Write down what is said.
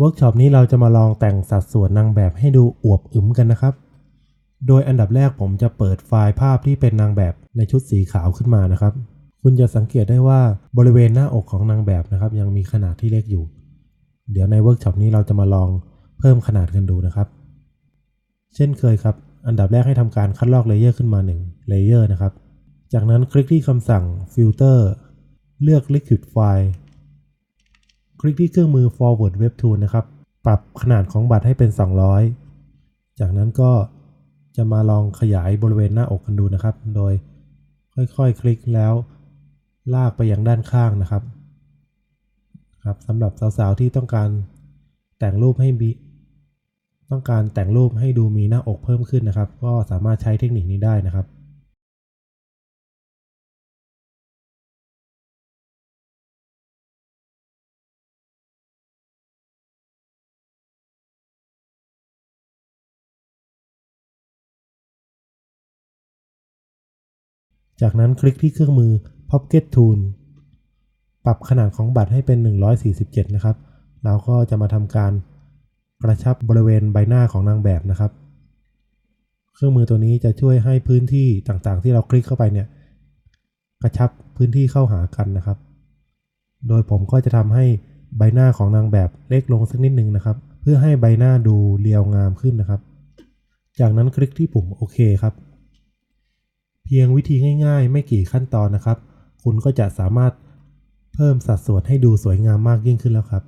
เวิร์กช็อปนี้เราจะมาลองแต่งสัดส่วนนางแบบให้ดูอวบอึมกันนะครับ โดยอันดับแรกผมจะเปิดไฟล์ภาพที่เป็นนางแบบในชุดสีขาวขึ้นมานะครับ คุณจะสังเกตได้ว่าบริเวณหน้าอกของนางแบบนะครับ ยังมีขนาดที่เล็กอยู่ เดี๋ยวในเวิร์กช็อปนี้เราจะมาลองเพิ่มขนาดกันดูนะครับ เช่นเคยครับ อันดับแรกให้ทำการคัดลอกเลเยอร์ขึ้นมา1เลเยอร์นะครับ จากนั้นคลิกที่คำสั่ง Filter เลือก Liquid File คลิกที่เครื่องมือ Forward Web Tool นะครับ ปรับขนาดของบัตรให้เป็น 200 จากนั้นก็จะมาลองขยายบริเวณหน้าอกกันดูนะครับ โดยค่อยๆ คลิกแล้วลากไปยังด้านข้างนะครับ ครับสำหรับสาวๆ ที่ต้องการแต่งรูปให้มีต้องการแต่งรูปให้ดูมีหน้าอกเพิ่มขึ้นนะครับ ก็สามารถใช้เทคนิคนี้ได้นะครับ จากนั้นคลิกที่เครื่องมือ Pocket Tool ปรับขนาดของบัตรให้เป็น 147 นะครับ เราก็จะมาทำการกระชับบริเวณใบหน้าของนางแบบนะครับ เครื่องมือตัวนี้จะช่วยให้พื้นที่ต่างๆ ที่เราคลิกเข้าไปเนี่ย กระชับพื้นที่เข้าหากันนะครับ โดยผมก็จะทำให้ใบหน้าของนางแบบเล็กลงสักนิดหนึ่งนะครับ เพื่อให้ใบหน้าดูเรียวงามขึ้นนะครับ จากนั้นคลิกที่ปุ่มโอเคครับ เพียงวิธีง่าย ๆ ไม่กี่ขั้นตอนนะครับ คุณก็จะสามารถเพิ่มสัดส่วนให้ดูสวยงามมากยิ่งขึ้นแล้วครับ